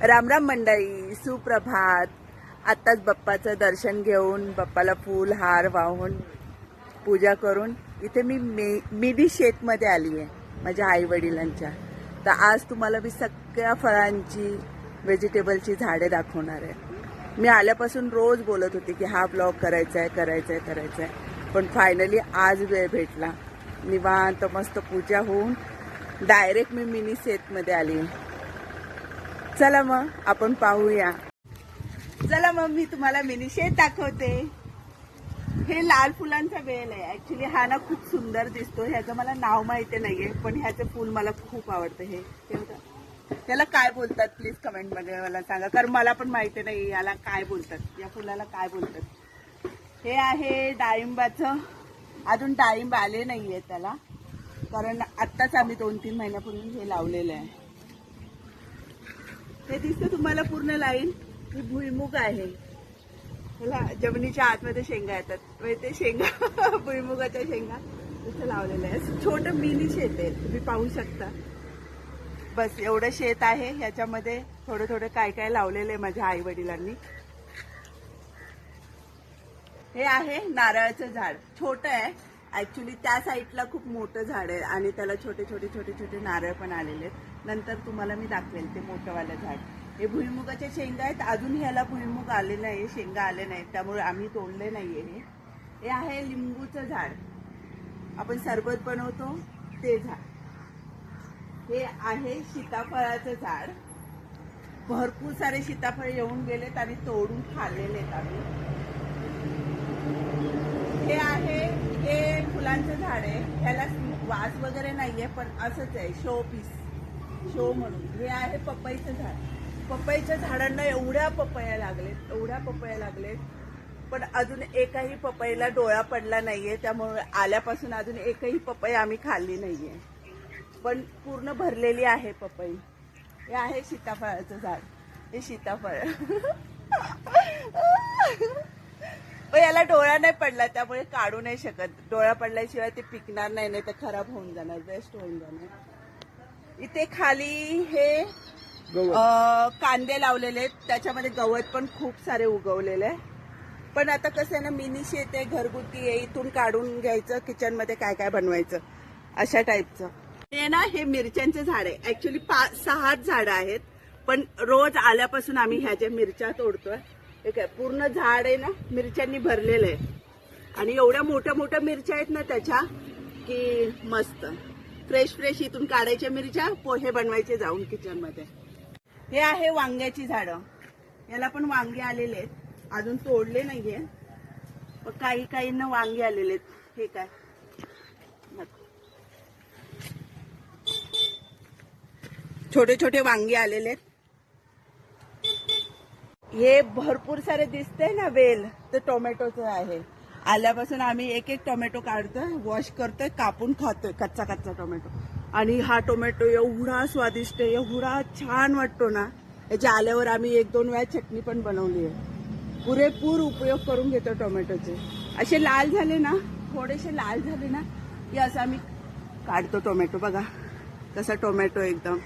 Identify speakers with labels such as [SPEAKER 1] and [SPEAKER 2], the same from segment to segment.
[SPEAKER 1] रामराम मंडळी सुप्रभात. आत्ताच बाप्पाचं दर्शन घेऊन बाप्पाला फूल हार वाहून पूजा करून इथे मी मे मिडी शेतमध्ये आली आहे माझ्या आई वडिलांच्या तर आज तुम्हाला मी सगळ्या फळांची व्हेजिटेबलची झाडे दाखवणार आहे. मी आल्यापासून रोज बोलत होते की हा ब्लॉग करायचा आहे करायचा आहे करायचा आहे. पण फायनली आज वेळ भेटला. निवांत मस्त पूजा होऊन डायरेक्ट मी मिनी शेतमध्ये आली चला मग आपण पाहूया. चला मग मी तुम्हाला मिनी शेत दाखवते. हे लाल फुलांचा वेल आहे. ऍक्च्युली हा ना खूप सुंदर दिसतो. ह्याचं मला नाव माहिती नाहीये पण ह्याचं फुल मला खूप आवडतं. हे त्याला काय बोलतात? प्लीज कमेंटमध्ये मला सांगा. कारण मला पण माहिती नाही याला काय बोलतात. या फुलाला काय बोलतात. हे आहे डाळिंबाचं. अजून डाळिंब आले नाहीये त्याला. कारण आत्ताच आम्ही दोन तीन महिन्यापूर्वी हे लावलेलं आहे. हे दिसतं तुम्हाला पूर्ण लाईन ही भुईमुग आहे. ह्याला जमिनीच्या आतमध्ये शेंगा येतात. म्हणजे ते शेंगा भुईमुगाच्या शेंगा तसं लावलेलं आहे असं छोटं मिनी शेत आहे. तुम्ही पाहू शकता. बस एवढं शेत आहे. ह्याच्यामध्ये थोडं थोडं काय काय लावलेलं आहे माझ्या आई वडिलांनी हे आहे नारळाचं झाड. छोटं आहे. ऍक्च्युली त्या साईडला खूप मोठं झाड आहे आणि त्याला छोटे छोटे छोटे छोटे नारळ पण आलेले आहेत. नंतर तुम्हाला मी दाखवेल ते मोठंवालं झाड. हे भुईमुगाच्या शेंगा आहेत. अजून ह्याला भुईमुग आले नाही शेंगा आले नाहीत. त्यामुळे आम्ही तोडले नाहीये हे. हे आहे लिंबूचं झाड. आपण सरबत बनवतो ते झाड. हे आहे सीताफळाचं झाड. भरपूर सारे सीताफळ येऊन गेलेत आणि तोडून खाल्लेले आहेत आम्ही. हे आहे हे फुलांचं झाड आहे. ह्याला वास वगैरे नाहीये पण असंच आहे शो पीस शो म्हणून. हे आहे पपईचं झाड. पपईच्या झाडांना एवढ्या पपया लागलेत एवढ्या पपया लागलेत. पण अजून एकही पपईला डोळा पडला नाहीये त्यामुळे आल्यापासून अजून एकही पपई आम्ही खाल्ली नाहीये. पण पूर्ण भरलेली आहे पपई. हे आहे सीताफळाचं झाड. हे सीताफळ. पण याला डोळा नाही पडला त्यामुळे काढू नाही शकत. डोळा पडल्याशिवाय ते पिकणार नाही नाही तर खराब होऊन जाणार वेस्ट होऊन जाणार. इथे खाली हे कांदे लावलेले आहेत. त्याच्यामध्ये गवत पण खूप सारे उगवलेले. आहे पण आता कसं आहे ना मिनी शेत आहे घरगुती आहे इथून काढून घ्यायचं किचनमध्ये काय काय बनवायचं अशा टाईपचं हे ना हे मिरच्यांचे झाड आहे. ऍक्च्युली पाच सहा झाड आहेत पण रोज आल्यापासून आम्ही ह्याच्या मिरच्या तोडतोय एक पूर्ण झाड आहे ना मिरच्यांनी भरलेलं आहे. आणि एवढ्या मोठ्या मोठ्या मिरच्या आहेत ना त्याच्या की मस्त. फ्रेश फ्रेश इथून काढायच्या मिरच्या पोहे बनवायचे जाऊन किचनमध्ये. हे आहे वांग्याची झाडं. याला पण वांगे आलेले आहेत. अजून तोडले नाहीये. पण काही काहींना वांगे आलेले आहेत. हे काय? छोटे छोटे वांगे आलेले आहेत. हे भरपूर सारे दिसते ना वेल ते टोमॅटोचं आहे. आल्यापासून आम्ही एक एक टोमॅटो काढतोय वॉश करतोय कापून खातोय कच्चा कच्चा टोमॅटो. आणि हा टोमॅटो एवढा स्वादिष्ट आहे एवढा छान वाटतो ना. याच्या आल्यावर आम्ही एक दोन वेळा चटणी पण बनवली आहे. पुरेपूर उपयोग करून घेतो टोमॅटोचे. असे लाल झाले ना थोडेसे लाल झाले ना की असं आम्ही काढतो टोमॅटो. बघा कसा टोमॅटो एकदम.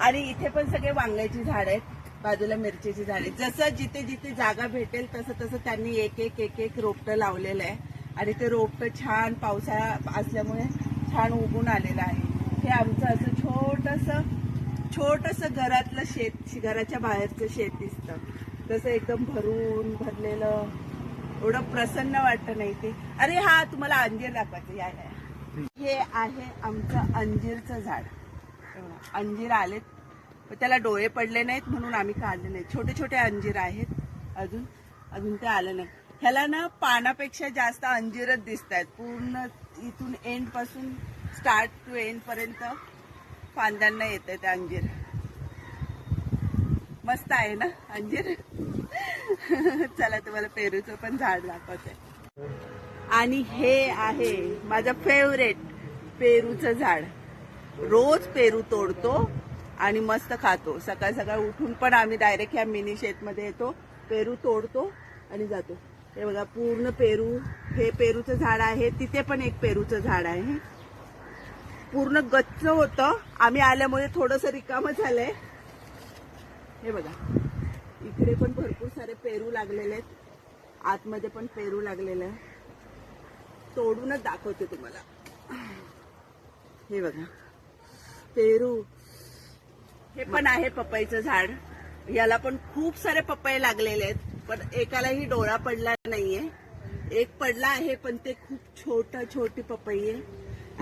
[SPEAKER 1] आणि इथे पण सगळे वांग्याची झाड आहेत. बाजूला मिरचीची झाडे जसं जिथे जिथे जागा भेटेल तसं तसं त्यांनी एक एक एक एक रोपटं लावलेलं आहे. आणि ते रोपटं छान पावसाळा असल्यामुळे छान उगून आलेलं आहे. हे आमचं असं छोटस छोटस घरातलं शेत घराच्या बाहेरचं शेत दिसतं. तसं एकदम भरून भरलेलं एवढं प्रसन्न वाटतं नाही ते. अरे हा तुम्हाला अंजीर दाखवायचं. या. हे आहे आमचं अंजीरचं झाड. अंजीर आलेत. पण त्याला डोळे पडले नाहीत म्हणून आम्ही काढले नाही छोटे छोटे अंजीर आहेत अजून. अजून ते आलं नाही. ह्याला ना पानापेक्षा जास्त अंजीरच दिसत आहेत पूर्ण इथून एंडपासून स्टार्ट टू एंड पर्यंत फांद्यांना येत ते अंजीर. मस्त आहे ना अंजीर? चला तुम्हाला पेरूचं पण झाड दाखवते. आणि हे आहे माझं फेवरेट पेरूचं झाड. रोज पेरू तोडतो आणि मस्त खातो. सकाळ सकाळ उठून पण आम्ही डायरेक्ट ह्या मिनी शेतमध्ये येतो पेरू तोडतो आणि जातो. हे बघा पूर्ण पेरू हे पेरूचं झाड आहे तिथे पण एक पेरूचं झाड आहे. पूर्ण गच्च होतं. आम्ही आल्यामुळे थोडंसं रिकामं झालंय. हे बघा इकडे पण भरपूर सारे पेरू लागलेले आहेत. आतमध्ये पण पेरू लागलेलं आहे. तोडूनच दाखवते तुम्हाला. हे बघा. पेरू. हे पण आहे पपईचं झाड. याला पण खूप सारे पपई लागलेले आहेत पण एकालाही डोळा पडला नाहीये. एक पडला आहे पण ते खूप छोट छोटी पपई आहे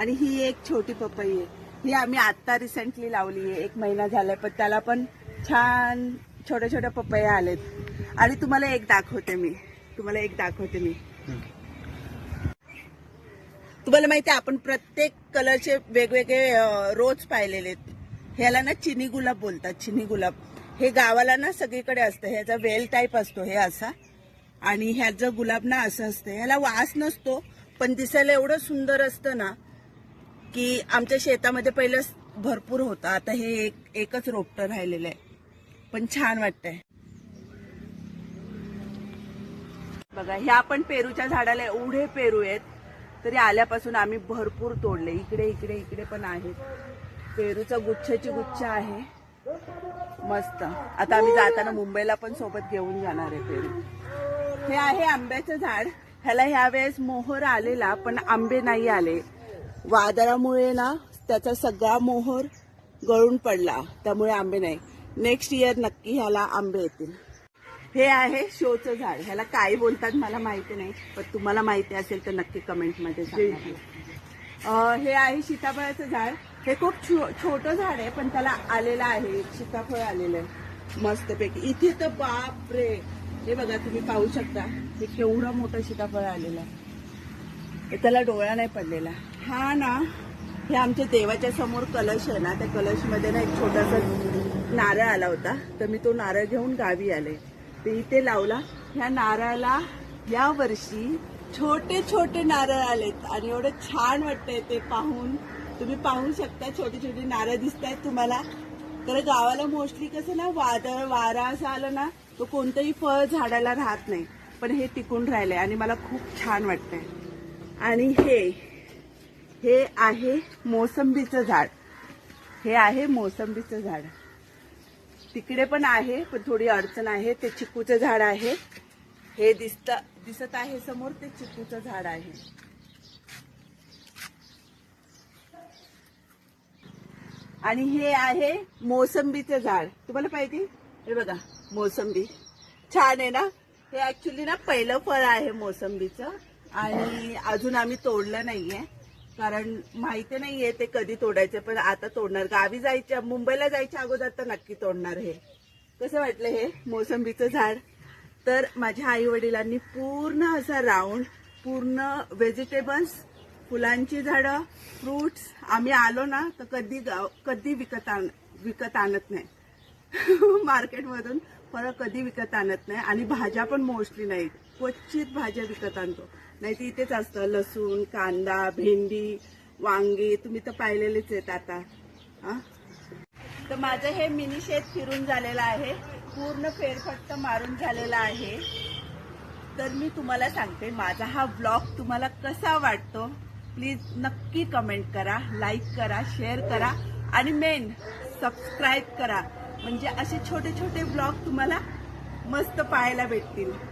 [SPEAKER 1] आणि ही एक छोटी पपई आहे ही आम्ही आता रिसेंटली लावली आहे एक महिना झालाय पण त्याला पण छान छोट्या छोट्या पपया आलेत. आणि तुम्हाला एक दाखवते मी. तुम्हाला एक दाखवते मी. तुम्हाला माहिती आहे आपण प्रत्येक कलरचे वेगवेगळे रोज पाहिलेले आहेत. ह्याला ना चिनी गुलाब बोलतात चिनी गुलाब. हे गावाला ना सगळीकडे असतं. ह्याचा वेल टाईप असतो हे असा. आणि ह्याचं गुलाब ना असं असतं. ह्याला वास नसतो पण दिसायला एवढं सुंदर असतं ना की आमच्या शेतामध्ये पहिलं भरपूर होतं. आता हे एक एकच रोपटं राहिलेलं आहे. पण छान वाटतंय. बघा ह्या पण पेरूच्या झाडाला एवढे पेरू आहेत. तरी आल्यापासून आम्ही भरपूर तोडले. इकडे इकडे इकडे पण आहेत. पेरूचा गुच्छाची गुच्छ आहे. मस्त. आता आम्ही जाताना मुंबईला पण सोबत घेऊन जाणार आहे पेरू. हे आहे आंब्याचं झाड. ह्याला ह्यावेळेस मोहर आलेला पण आंबे नाही आले. वादळामुळे ना त्याचा सगळा मोहर गळून पडला. त्यामुळे आंबे नाही. नेक्स्ट इयर नक्की ह्याला आंबे येतील. हे आहे शोचं झाड. ह्याला काय बोलतात मला माहिती नाही पण तुम्हाला माहिती असेल तर नक्की कमेंटमध्ये सांगा हे आहे सीताफळाचं झाड. हे खूप छो- छोटं झाड आहे पण त्याला आलेलं आहे. सीताफळ आलेलं आहे. मस्तपैकी. इथे तर बाप रे हे बघा तुम्ही पाहू शकता. हे केवढं मोठं सीताफळ आलेलं आहे. हे त्याला डोळा नाही पडलेला. हा ना. हे आमच्या देवाच्या समोर कलश आहे ना त्या कलशमध्ये ना एक छोटासा नारळ आला होता. तर मी तो नारळ घेऊन गावी आले. ते इथे लावला. ह्या नारळाला या वर्षी छोटे छोटे नारळ आलेत. आणि एवढं छान वाटतंय ते पाहून. तुम्ही पाहू शकता छोटी छोटी नारळ दिसत आहेत तुम्हाला. तर गावाला मोस्टली कसं ना वादळ वारा असं आलं ना तो कोणतंही फळ झाडाला राहत नाही. पण हे टिकून राहिलंय आणि मला खूप छान वाटतंय. आणि हे हे आहे मोसंबीचं झाड. हे आहे मोसंबीचं झाड. तिकडे पण आहे पण थोडी अडचण आहे. ते चिकूचं झाड आहे. हे दिसत दिसत आहे समोर ते चिकूचं झाड आहे. आणि हे आहे मोसंबीचं झाड. तुम्हाला पाहिजे हे बघा मोसंबी. छान आहे ना? हे ऍक्च्युली ना पहिलं फळ आहे मोसंबीचं. आणि अजून आम्ही तोडलं नाहीये. कारण माहिती नाहीये ते कधी तोडायचे पण आता तोडणार. गावी जायच्या मुंबईला जायच्या अगोदर तर नक्की तोडणार हे. कसं वाटलं हे? मोसंबीचं झाड. तर माझ्या आई वडिलांनी पूर्ण असा राऊंड पूर्ण व्हेजिटेबल्स फुलांची झाडं फ्रुट्स आम्ही आलो ना तर कधी गाव कधी विकत आण विकत आणत नाही. मार्केटमधून परत कधी विकत आणत नाही. आणि भाज्या पण मोस्टली नाहीत. क्वचित भाज्या विकत आणतो. नाही तर इथेच असतं लसूण कांदा भेंडी वांगी तुम्ही तर पाहिलेलेच आहेत आता. हा? तर माझं हे मिनी शेत फिरून झालेलं आहे. पूर्ण फेरफटका मारून झालेला आहे. तर मी तुम्हाला सांगते माझा हा ब्लॉग तुम्हाला कसा वाटतो प्लीज नक्की कमेंट करा लाईक करा शेअर करा आणि मेन सबस्क्राईब करा. म्हणजे असे छोटे छोटे ब्लॉग तुम्हाला मस्त पाहायला भेटतील.